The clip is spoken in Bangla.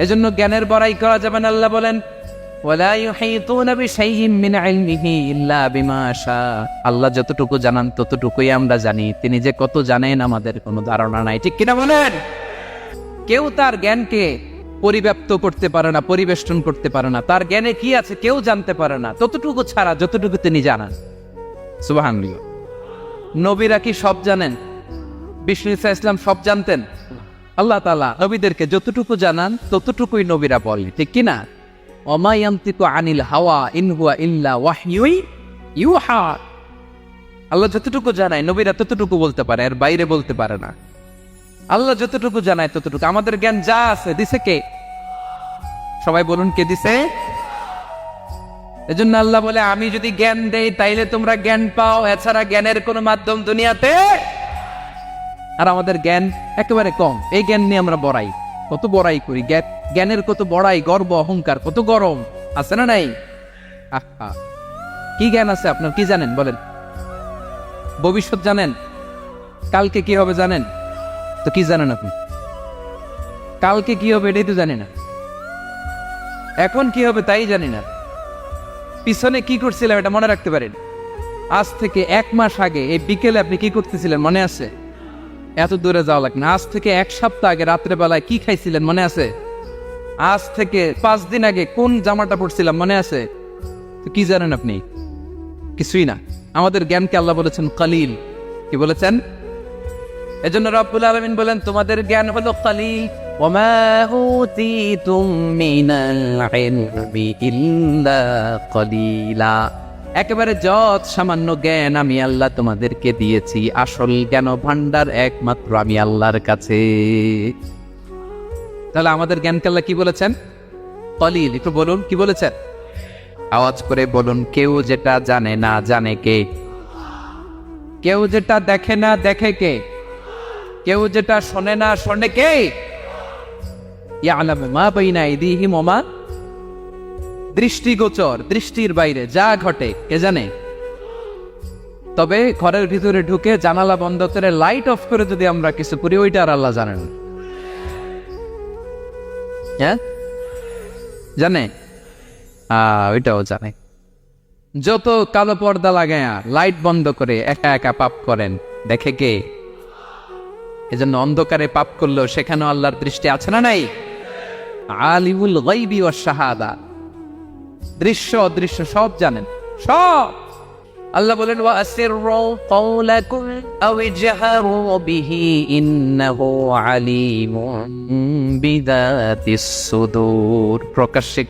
এজন্য জ্ঞানের বড়াই করা যাবে না, আল্লাহ বলেন আল্লাহ যতটুকু জানান, ততটুকুই আমরা জানি। তিনি যে কত জানেন, আমাদের কোনো ধারণা নাই। ঠিক কিনা বলেন? কেউ তার জ্ঞানকে পরিব্যাপ্ত করতে পারে না, পরিবেষ্টন করতে পারে না। তার জ্ঞানে কি আছে, কেউ জানতে পারে না। ততটুকু ছাড়া, যতটুকু তিনি জানান। সুবহানাল্লাহ। নবীরা কি সব জানেন? বিষ্ণু ইসা ইসলাম সব জানতেন? আল্লাহ তালা নবীদেরকে যতটুকু জানান, ততটুকুই নবীরা বলে, ঠিক কিনা? অমায়ান্তিকু আনিল হাওয়া ইনহুয়া ইল্লা ওয়াহইউই ইউহা। আল্লাহ যতটুকু জানায়, নবীরা ততটুকু বলতে পারে, এর বাইরে বলতে পারে না। আল্লাহ যতটুকু জানায়, ততটুকু। আমাদের জ্ঞান যা আছে, দিছে কে? সবাই বলুন কে দিছে? এজন্য আল্লাহ বলে, আমি যদি জ্ঞান দেই, তাইলে তোমরা জ্ঞান পাও। এছাড়া জ্ঞানের কোনো মাধ্যম দুনিয়াতে আর আমাদের জ্ঞান একেবারে কম। এই জ্ঞান নিয়ে আমরা বড়াই। কত বড়াই করি জ্ঞানের কত বড়াই, গর্ব, অহংকার, কত গরম। আছে না নাই? আহা। কি জ্ঞান আছে আপনার? কি জানেন? বলেন। ভবিষ্যৎ জানেন? কালকে কি হবে জানেন? তো কি জানেন আপনি? কালকে কি হবে এটাই তো জানি না। এখন কি হবে তাই জানি না। পিছনে কি করছিলাম এটা মনে রাখতে পারেন? আজ থেকে এক মাস আগে এই বিকেলে আপনি কি করতেছিলেন? মনে আছে? এত দূরে যাওয়া লাগে না আজ থেকে এক সপ্তাহ আগে রাত্রে বেলায় কি খাইছিলেন মনে আছে আজ থেকে পাঁচ দিন আগে কোন জামাটা পড়ছিলাম মনে আছে তো কি জানেন আপনি কিছুই না আমাদের জ্ঞানকে আল্লাহ বলেছেন কালিল কি বলেছেন এজন্য রব্বুল আলমিন বলেন তোমাদের জ্ঞান হলো কালিল وما أوتيتم من العلم إلا قليلا একেবারে যত সামান্য জ্ঞান আমি আল্লাহ তোমাদেরকে দিয়েছি, আসল জ্ঞান ভান্ডার একমাত্র আমি আল্লাহর কাছে। তাহলে আমাদের জ্ঞানকে আল্লাহ কি বলেছেন? কলিল, একটু বলুন, কি বলেছেন? আওয়াজ করে বলুন, কেউ যেটা জানে না জানে কে? কেউ যেটা দেখে না দেখে কে? কেউ যেটা শোনে না শোনে কে? ইয়ালামু মা বাইনা আইদিহিম ওয়া মা দৃষ্টিগোচর, দৃষ্টির বাইরে যা ঘটে, কে জানে? তবে ঘরের ভিতরে ঢুকে জানালা বন্ধ করে লাইট অফ করে যদি আমরা কিছু করি, ওইটা আর আল্লাহ জানেন হ্যাঁ? জানে? ওইটাও জানে। যত কালো পর্দা লাগায়া লাইট বন্ধ করে একা একা পাপ করেন, দেখে কে? এজন্য অন্ধকারে পাপ করলেও সেখানেও আল্লাহর দৃষ্টি আছে না নাই? আলিমুল গাইবি ওয়াস শাহাদা। দৃশ্য অদৃশ্য সব জানেন। সব। আল্লাহ বলেন ওয়াসিরু কওলাকুম আও ইজহারু বিহি ইন্নাহু আলিমুম বিদাতিস সুদূর। প্রকাশ্যে